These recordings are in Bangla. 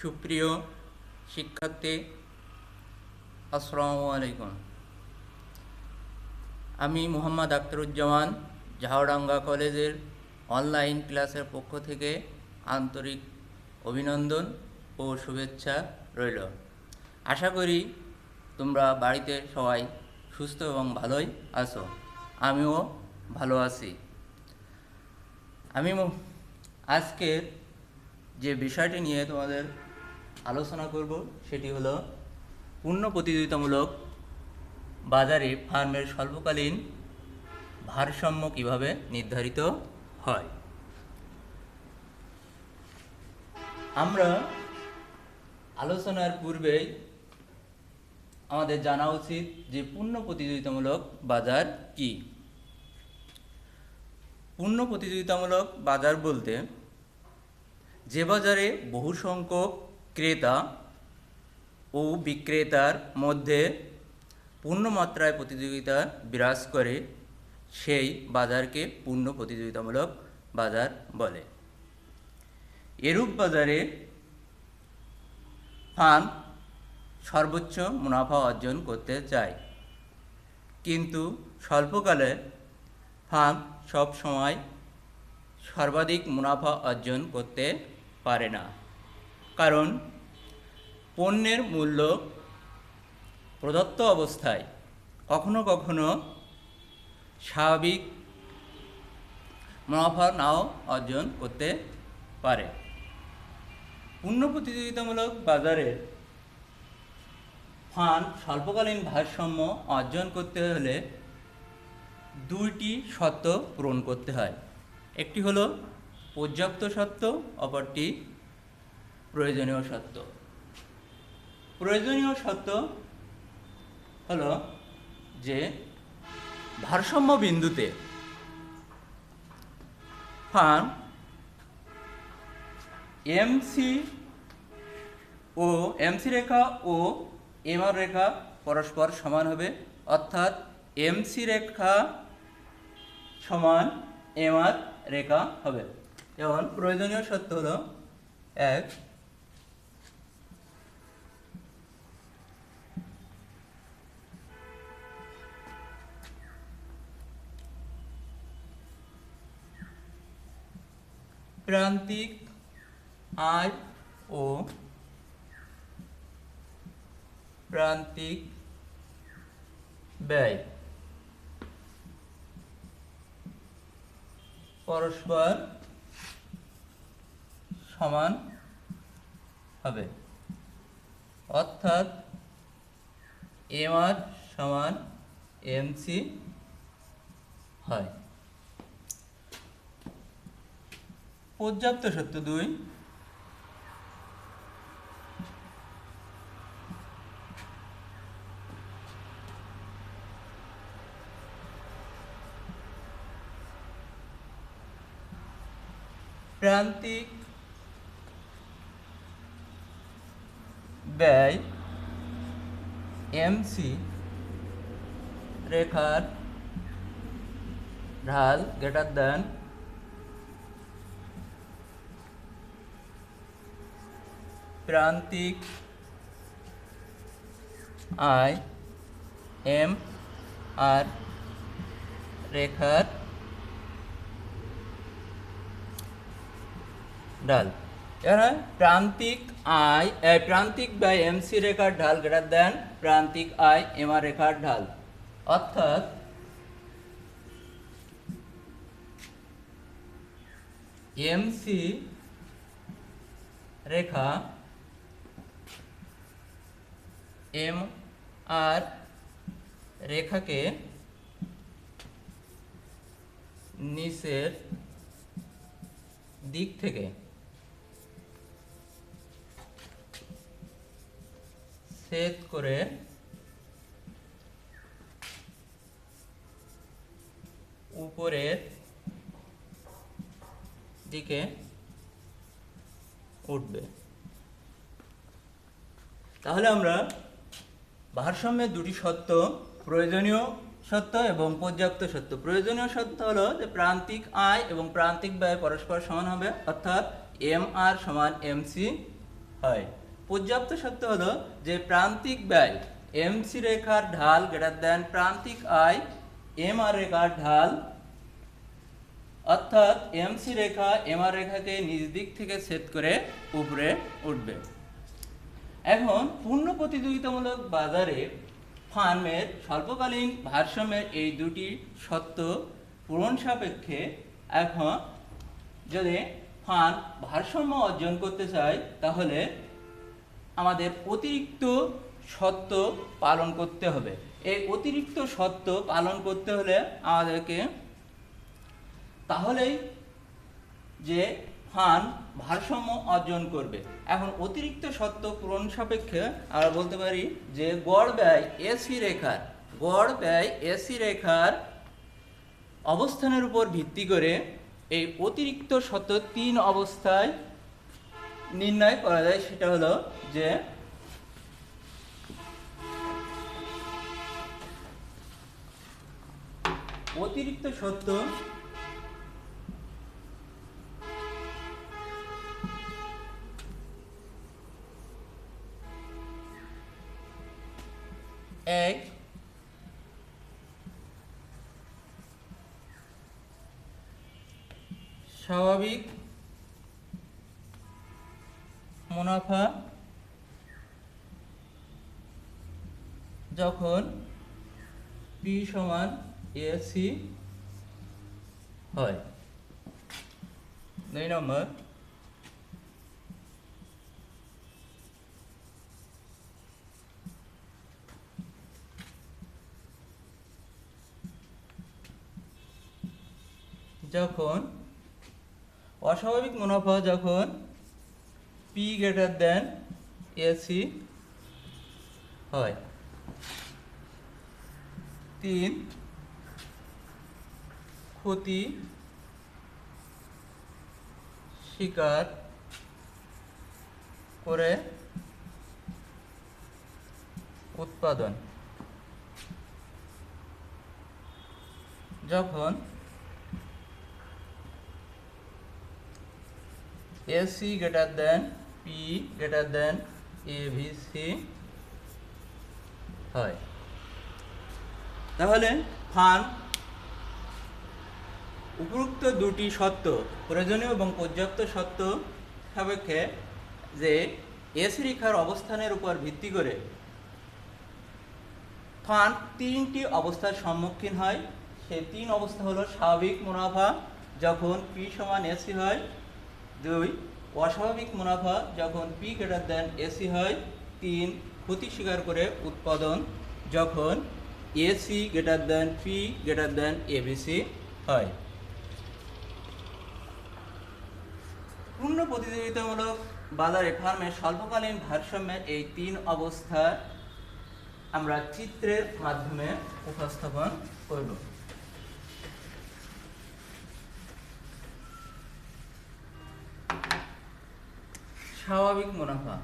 সুপ্রিয় শিক্ষার্থী, আসসালামু আলাইকুম। আমি মোহাম্মদ আখতারুজ্জামান ঝাউডাঙ্গা কলেজের অনলাইন ক্লাসের পক্ষ থেকে আন্তরিক অভিনন্দন ও শুভেচ্ছা রইল। আশা করি তোমরা বাড়িতে সবাই সুস্থ এবং ভালোই আছো। আমিও ভালো আছি। আমি আজকের যে বিষয়টি নিয়ে তোমাদের আলোচনা করব, সেটি হলো পূর্ণ প্রতিযোগিতামূলক বাজারে ফার্মের স্বল্পকালীন ভারসাম্য কীভাবে নির্ধারিত হয়? আমরা আলোচনার পূর্বেই আমাদের জানা উচিত যে পূর্ণ প্রতিযোগিতামূলক বাজার কি? পূর্ণ প্রতিযোগিতামূলক বাজার বলতে যে বাজারে বহু সংখ্যক ক্রেতা ও বিক্রেতার মধ্যে পূর্ণ মাত্রায় প্রতিযোগিতা বিরাজ করে, সেই বাজারকে পূর্ণ প্রতিযোগিতামূলক বাজার বলে। এরূপ বাজারে ফার্ম সর্বোচ্চ মুনাফা অর্জন করতে চায়। কিন্তু স্বল্পকালে ফার্ম সব সময় সর্বাধিক মুনাফা অর্জন করতে পারে না। কারণ পণ্যের মূল্য প্রদত্ত অবস্থায় কখনো কখনো স্বাভাবিক মুনাফা নাও অর্জন করতে পারে। পূর্ণ প্রতিযোগিতামূলক বাজারের ফান্ড স্বল্পকালীন ভারসাম্য অর্জন করতে হলে দুইটি শর্ত পূরণ করতে হয়। একটি হলো পর্যাপ্ত শর্ত, অপরটি প্রয়োজনীয় শর্ত প্রয়োজনীয় শর্ত হলো যে ভারসাম্য বিন্দুতে ফার্ম এমসি ও এমসি রেখা ও এমআর রেখা পরস্পর সমান হবে, অর্থাৎ এমসি রেখা সমান এমআর রেখা হবে। যেমন প্রয়োজনীয় সত্য হলো এক প্রান্তিক আয় ও প্রান্তিক ব্যয়। পরস্পর সমান হবে। অর্থাৎ এম আর সমান এমসি হয়। পর্যাপ্ত সত্য দুই। প্রান্তিক ব্যয় এমসি রেখার ঢাল গ্রেটার দেন প্রান্তিক আয় এম আর রেখার ঢাল। এখানে প্রান্তিক এ, প্রান্তিক ব্যয় এমসি রেখার ঢাল গ্রেটার দেন প্রান্তিক আয় এমআর রেখার ঢাল। অর্থাৎ এমসি রেখা এম আর রেখাকে নিচের দিক থেকে সেট করে উপরের দিকে উঠবে তাহলে আমরা ভারসাম্যের দুটি সত্য, প্রয়োজনীয় সত্য এবং পর্যাপ্ত সত্য। প্রয়োজনীয় সত্য হলো যে প্রান্তিক আয় এবং প্রান্তিক ব্যয় পরস্পর সমান হবে, অর্থাৎ এম আর সমান এম সি হয়। পর্যাপ্ত সত্য হলো যে প্রান্তিক ব্যয় এমসি রেখার ঢাল গ্রেটার দেন প্রান্তিক আয় এম আর রেখার ঢাল, অর্থাৎ এমসি রেখা এম আর রেখাকে নিজ দিক থেকে ছেদ করে উপরে উঠবে। এখন পূর্ণ প্রতিযোগিতামূলক বাজারে ফার্মের স্বল্পকালীন ভারসাম্যের এই দুটি সত্য পূরণ সাপেক্ষে এখন যদি ফার্ম ভারসাম্য অর্জন করতে চায়, তাহলে আমাদের অতিরিক্ত সত্য পালন করতে হবে। এই অতিরিক্ত সত্য পালন করতে হলে আমাদেরকে তাহলেই যে ফান ভারসাম্য অর্জন করবে। এখন অতিরিক্ত সত্য পূরণ সাপেক্ষে আমরা বলতে পারি যে গড় ব্যয় এসি রেখার, গড় ব্যয় এসি রেখার অবস্থানের উপর ভিত্তি করে এই অতিরিক্ত সত্য তিন অবস্থায় নির্ণয় করা যায়। সেটা হলো যে অতিরিক্ত সত্য এক স্বাভাবিক মুনাফা যখন পি সমান এসি হয়। দুই নম্বর যখন অস্বাভাবিক মুনাফা যখন পি গ্রেটার দেন এসি হয়। তিন, ক্ষতি স্বীকার করে উৎপাদন। যখন then P greater than A V C হয়। তাহলে ফান উপরোক্ত দুটি সত্য প্রয়োজনীয় এবং পর্যাপ্ত সত্য সাপেক্ষে যে এসি রেখার অবস্থানের উপর ভিত্তি করে ফান তিনটি অবস্থার সম্মুখীন হয়। সেই তিন অবস্থা হলো স্বাভাবিক মুনাফা যখন পি সমান এসি হয়। দুই, অস্বাভাবিক মুনাফা যখন পি গ্রেটার দেন এসি হয়, তিন, ক্ষতি স্বীকার করে উৎপাদন যখন AC greater than P greater than ABC হয়। পূর্ণ প্রতিযোগিতামূলক বাজারে ফার্মের স্বল্পকালীন ভারসাম্যের এই তিন অবস্থা আমরা চিত্রের মাধ্যমে উপস্থাপন করব। স্বাভাবিক মুনাফা।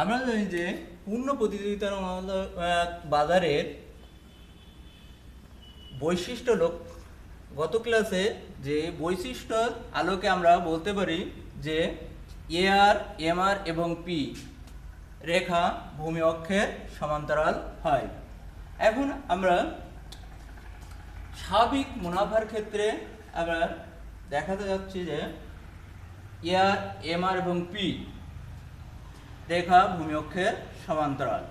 আমরা জানি যে পূর্ণ প্রতিযোগিতার বাজারের বৈশিষ্ট্য লোক গত ক্লাসে যে বৈশিষ্ট্যর আলোকে আমরা বলতে পারি যে এআর, এমআর এবং পি রেখা ভূমি অক্ষের সমান্তরাল হয়। এখন আমরা স্বাভাবিক মুনাফার ক্ষেত্রে আমরা দেখাতে যাচ্ছি যে এআর, এমআর এবং পি রেখা ভূমি অক্ষের সমান্তরাল।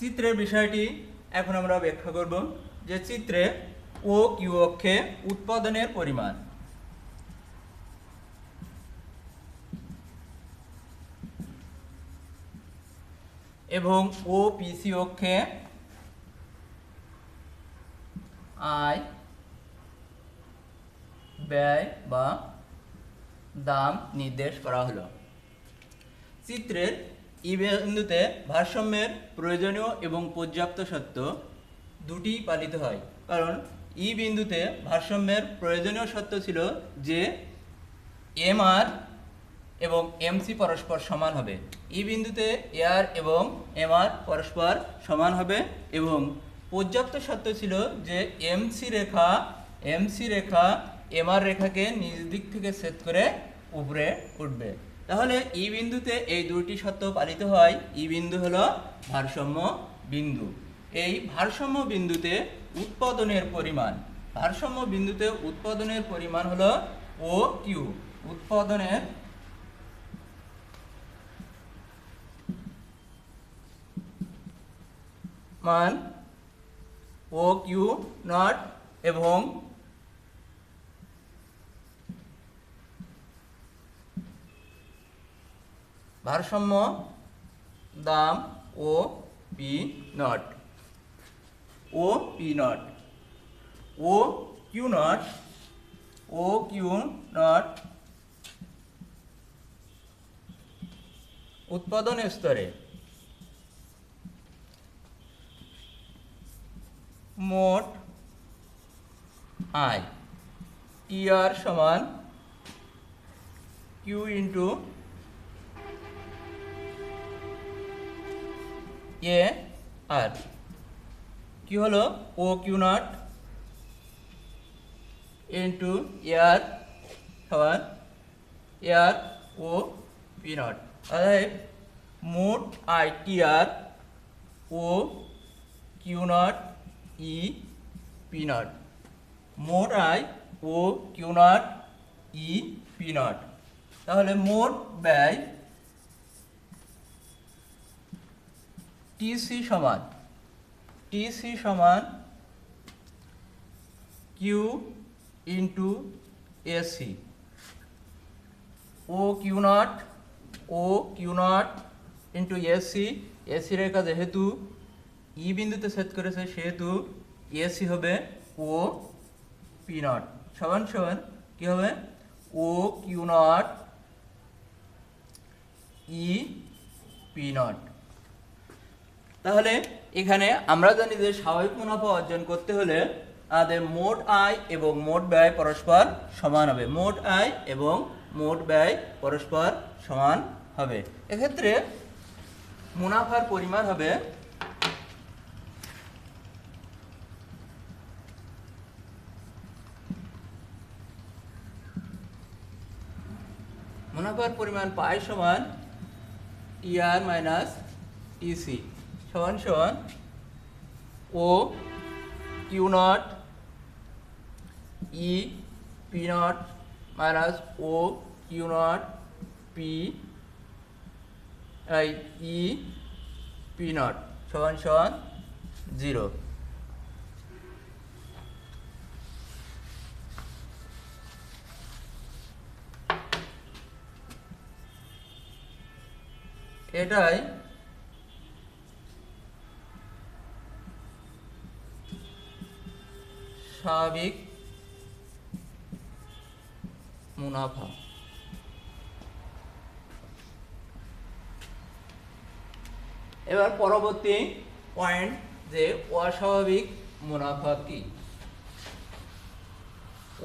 চিত্রের বিষয়টি এখন আমরা ব্যাখ্যা করব যে চিত্রে ও কিউ অক্ষে উৎপাদনের পরিমাণ। এবং ও পিসি অক্ষে আয় ব্যয় বা দাম নির্দেশ করা হলো। চিত্রের ই বিন্দুতে ভারসাম্যের প্রয়োজনীয় এবং পর্যাপ্ত সত্য দুটি পালিত হয়। কারণ ই বিন্দুতে ভারসাম্যের প্রয়োজনীয় সত্য ছিল যে এম আর এবং এমসি পরস্পর সমান হবে। ই বিন্দুতে এআর এবং এম আর পরস্পর সমান হবে এবং পর্যাপ্ত সত্য ছিল যে এমসি রেখা এমসি রেখা এমআর রেখাকে নিজ দিক থেকে সেট করে উপরে উঠবে। তাহলে ই বিন্দুতে এই দুটি সত্য পালিত হয়। ই বিন্দু হলো ভারসাম্য বিন্দু। এই ভারসাম্য বিন্দুতে উৎপাদনের পরিমাণ, ভারসাম্য বিন্দুতে উৎপাদনের পরিমাণ হলো ও কিউ উৎপাদনের মান ও কিউ নট এবং ভারসাম্য দাম O P naught. O P naught. O Q naught. O Q naught. উৎপাদন স্তরে মোট আয়। টিআর সমান কিউ ইন্টু এ আর কি হলো O Q naught into AR সমান এয়ার ও পি নট অর্থাৎ মোট I T R O Q naught E P naught মোট আয় O Q naught E P naught তাহলে মোট ব্যয় টিসি সমান টিসি সমান Q into AC. O Q naught O Q naught into AC. AC রেখা যেহেতু ই বিন্দুতে সেট করেছে সেহেতু এসি হবে ও পি নট সমান সমান কি হবে? O Q naught E P naught তাহলে এখানে আমরা জানি যে স্বাভাবিক মুনাফা অর্জন করতে হলে আমাদের মোট আয় এবং মোট ব্যয় পরস্পর সমান হবে। মোট আয় এবং মোট ব্যয় পরস্পর সমান হবে। এক্ষেত্রে মুনাফার পরিমাণ হবে মুনাফার পরিমাণ পাই সমান টিআর মাইনাস টিসি সমান সমান O Q naught E P naught minus O Q naught P E P naught সমান সমান জিরো এটাই স্বাভাবিক মুনাফা। এবার পরবর্তী পয়েন্ট যে অস্বাভাবিক মুনাফা কি?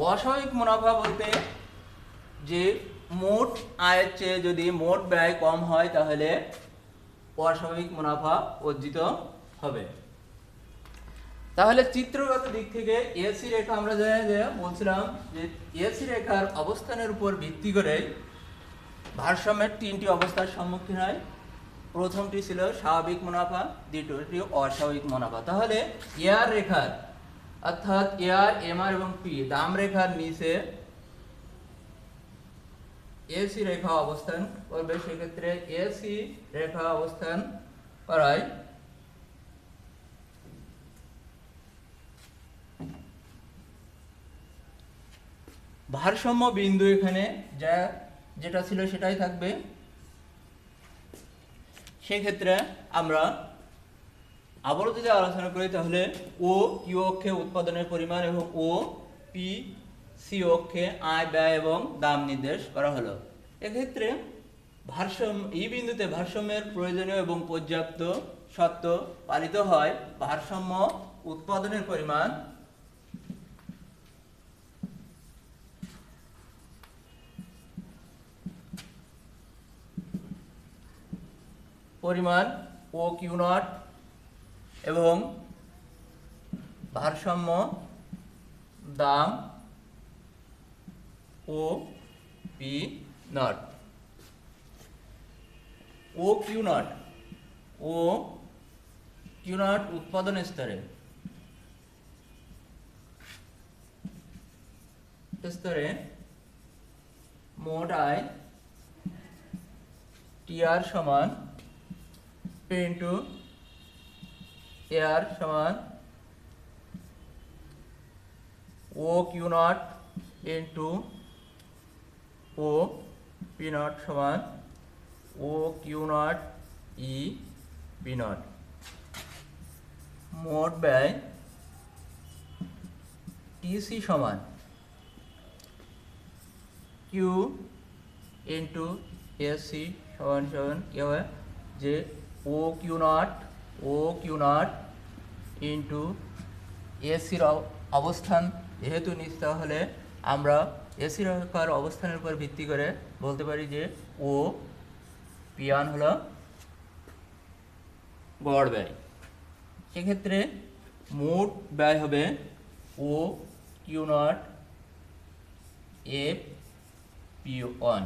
অস্বাভাবিক মুনাফা বলতে যে মোট আয়ের চেয়ে যদি মোট ব্যয় কম হয়, তাহলে অস্বাভাবিক মুনাফা অর্জিত হবে। তাহলে চিত্রগত দিক থেকে এসি রেখা আমরা জানি যে বলছিলাম যে এসি রেখার অবস্থানের উপর ভিত্তি করে ভারসাম্যের তিনটি অবস্থার সম্মুখীন হয়। প্রথমটি ছিল স্বাভাবিক মুনাফা, দ্বিতীয়টি অস্বাভাবিক মুনাফা। তাহলে এয়ার রেখার, অর্থাৎ এয়ার এমআর এবং পি দাম রেখার নিচে এসি রেখা অবস্থান করবে সেক্ষেত্রে এসি রেখা অবস্থান করায় ভারসাম্য বিন্দু এখানে যা যেটা ছিল সেটাই থাকবে। সেক্ষেত্রে আমরা আবারও যদি আলোচনা করি তাহলে ও ইউ অক্ষে উৎপাদনের পরিমাণ এবং ও পি সি অক্ষে আয়, ব্যয় এবং দাম নির্দেশ করা হলো। এক্ষেত্রে ভারসাম্য এই বিন্দুতে ভারসাম্যের প্রয়োজনীয় এবং পর্যাপ্ত সত্য পালিত হয়। ভারসাম্য উৎপাদনের পরিমাণ। পরিমাণ ও কিউ নট এবং ভারসাম্য, দাম O P naught O Q naught O Q naught উৎপাদন স্তরে। স্তরে মোট আয় টিআর সমান পি ইন্টু এআর সমান O Q naught into O P naught সমান O Q naught E P naught মোট ব্যয় টিসি সমান কিউ ইন্টু এসি সমান সমান কি হবে? যে O Q naught O Q naught into এসির অবস্থান যেহেতু নিতে তাহলে আমরা এসি রেখার অবস্থানের উপর ভিত্তি করে বলতে পারি যে ও পিয়ান হলো গড় ব্যয়। এক্ষেত্রে মোট ব্যয় হবে O Q naught F P one.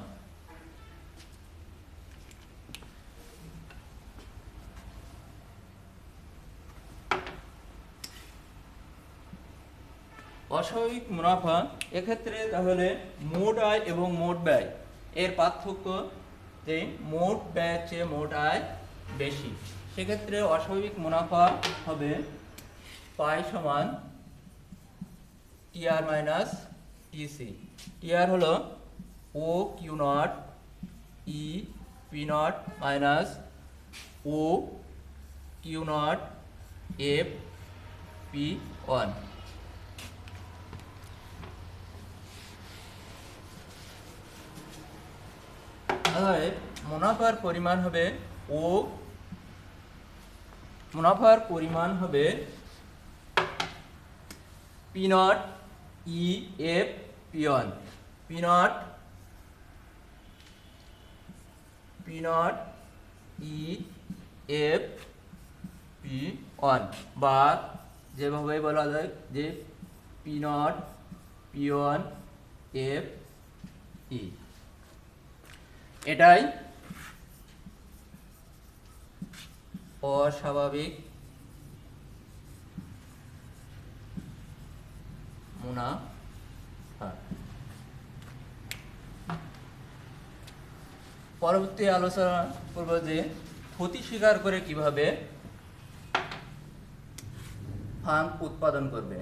অস্বাভাবিক মুনাফা, এক্ষেত্রে তাহলে মোট আয় এবং মোট ব্যয়। এর পার্থক্য যে মোট ব্যয়ের চেয়ে মোট আয় বেশি। সেক্ষেত্রে অস্বাভাবিক মুনাফা হবে পাই সমান টিআর মাইনাস টিসি টিআর হলো O Q naught E P naught minus O Q naught F P one. তাহলে মুনাফার পরিমাণ হবে ও মুনাফার পরিমাণ হবে P naught E F P one P naught P naught E F P one বা যেভাবে বলা যায় যে পি নট এফ ই। এটাই অস্বাভাবিক মুনাফা। পরবর্তী আলোচনা করব যে ক্ষতি স্বীকার করে কীভাবে ফান্ড উৎপাদন করবে।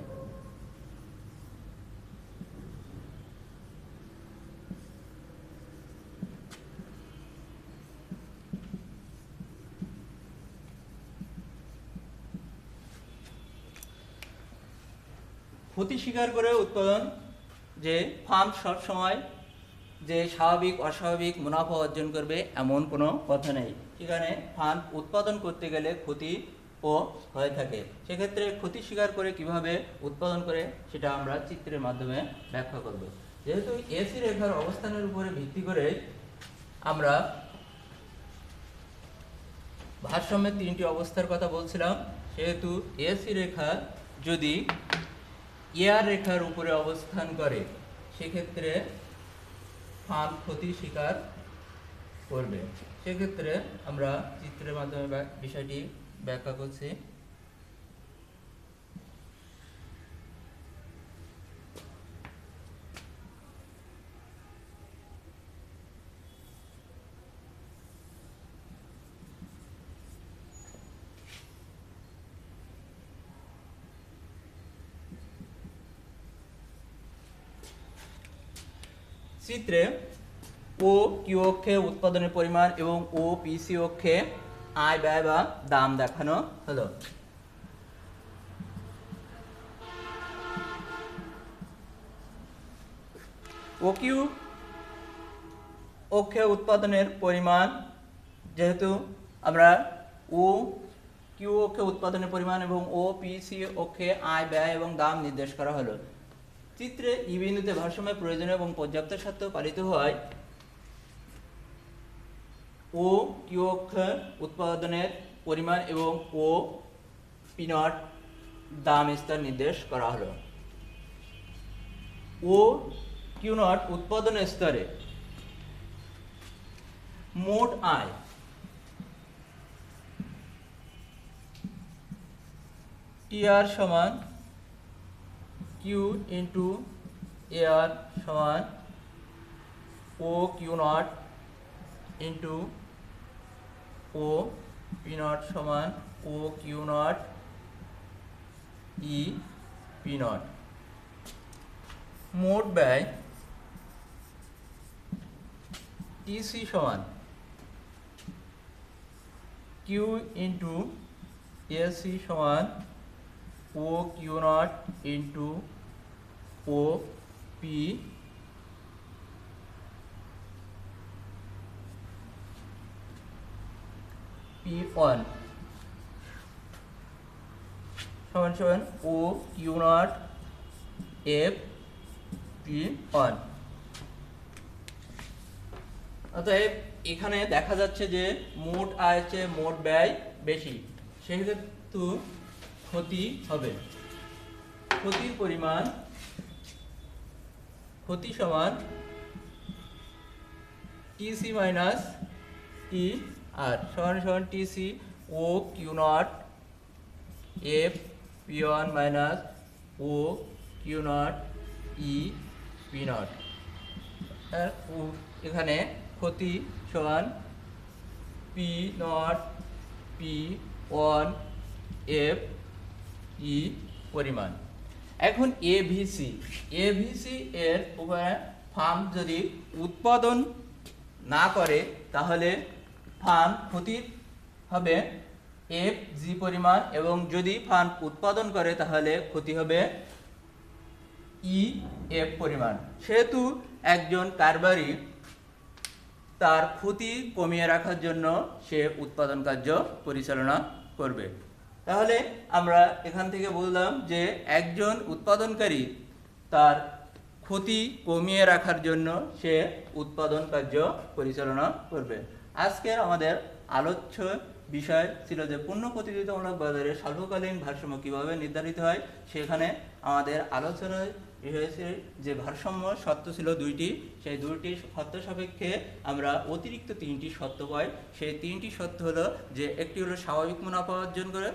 ক্ষতি স্বীকার করে উৎপাদন যে ফার্ম সবসময় যে স্বাভাবিক, অস্বাভাবিক মুনাফা অর্জন করবে এমন কোনো কথা নেই। সেখানে ফার্ম উৎপাদন করতে গেলে ক্ষতি ও হয়ে থাকে। সেক্ষেত্রে ক্ষতি স্বীকার করে কীভাবে উৎপাদন করে সেটা আমরা চিত্রের মাধ্যমে ব্যাখ্যা করব। যেহেতু এসি রেখার অবস্থানের উপরে ভিত্তি করে আমরা ভারসাম্যের তিনটি অবস্থার কথা বলছিলাম, সেহেতু এসি রেখা যদি এয়ার রেখার উপরে অবস্থান করে, সেক্ষেত্রে ফাঁক ক্ষতি শিকার করবে। সেক্ষেত্রে আমরা চিত্রের মাধ্যমে বিষয়টি ব্যাখ্যা করছি। চিত্রে ও কিউ অক্ষে উৎপাদনের পরিমাণ এবং ও পিসি অক্ষে আয়, ব্যয় বা দাম দেখানো হলো। ওকিউ অক্ষে উৎপাদনের পরিমাণ, যেহেতু আমরা ও কিউ অক্ষে উৎপাদনের পরিমাণ এবং ও পি সি অক্ষে আয়, ব্যয় এবং দাম নির্দেশ করা হলো। চিত্রে ই বিন্দুতে ভারসাম্যের প্রয়োজনীয় এবং পর্যাপ্ত সত্ত্ব পালিত হয়। ও কিউ উৎপাদনের পরিমাণ এবং ও পিনট দাম স্তর নির্দেশ করা হলো। ও কিউ নট উৎপাদন স্তরে মোট আয় টিআর সমান কিউ ইন্টু এআর সমান O Q naught into O P naught সমান O Q naught E P naught. মোট ব্যয় টিসি সমান কিউ ইন্টু এসি সমান O Q naught into O P P one সমান সমান O Q naught F P one অতএব এখানে দেখা যাচ্ছে যে মোট আয় চেয়ে মোট ব্যয় বেশি। সেহেতু ক্ষতি হবে। ক্ষতির পরিমাণ ক্ষতি সমান টিসি মাইনাস টি আর সমান সমান TC O Q naught F P one minus O Q naught E P naught এখানে ক্ষতি সমান P naught P one F E পরিমাণ। এখন এভিসি এভিসি এর উপায় ফার্ম যদি উৎপাদন না করে, তাহলে ফার্ম ক্ষতি হবে এফ জি পরিমাণ এবং যদি ফার্ম উৎপাদন করে, তাহলে ক্ষতি হবে ই এফ পরিমাণ। সেহেতু একজন কারবারি তার ক্ষতি কমিয়ে রাখার জন্য সে উৎপাদন কার্য পরিচালনা করবে। তাহলে আমরা এখান থেকে বললাম যে একজন উৎপাদনকারী তার ক্ষতি কমিয়ে রাখার জন্য সে উৎপাদন কার্য পরিচালনা করবে। আজকের আমাদের আলোচ্য বিষয় ছিল যে পূর্ণ প্রতিযোগিতামূলক বাজারে স্বল্পকালীন ভারসাম্য কীভাবে নির্ধারিত হয়, সেখানে আমাদের আলোচনায় হয়েছে যে ভারসাম্য সত্য ছিল দুইটি। সেই দুইটি সত্য সাপেক্ষে আমরা অতিরিক্ত তিনটি সত্য পাই। সেই তিনটি সত্য হলো যে একটি হলো স্বাভাবিক মুনাফা অর্জন করে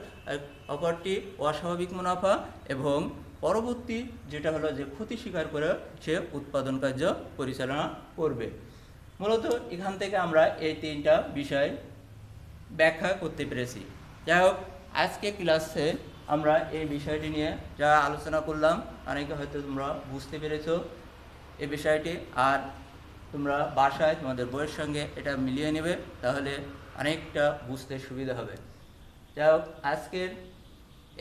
অপরটি অস্বাভাবিক মুনাফা এবং পরবর্তী যেটা হলো যে ক্ষতি স্বীকার করে সে উৎপাদন কার্য পরিচালনা করবে। মূলত এখান থেকে আমরা এই তিনটা বিষয় ব্যাখ্যা করতে পেরেছি। যাই হোক, আজকে ক্লাসে আমরা এই বিষয়টি নিয়ে যা আলোচনা করলাম, অনেকে হয়তো তোমরা বুঝতে পেরেছ এই বিষয়টি। আর তোমরা বাসায় তোমাদের বইয়ের সঙ্গে এটা মিলিয়ে নেবে, তাহলে অনেকটা বুঝতে সুবিধা হবে। যাই হোক, আজকের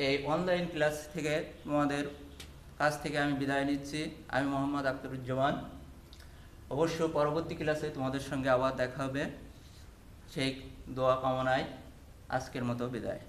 এই অনলাইন ক্লাস থেকে তোমাদের কাছ থেকে আমি বিদায় নিচ্ছি। আমি মোহাম্মদ আখতারুজ্জামান অবশ্য পরবর্তী ক্লাসে তোমাদের সঙ্গে আবার দেখা হবে। সেই দোয়া কামনায় আজকের মতো বিদায়।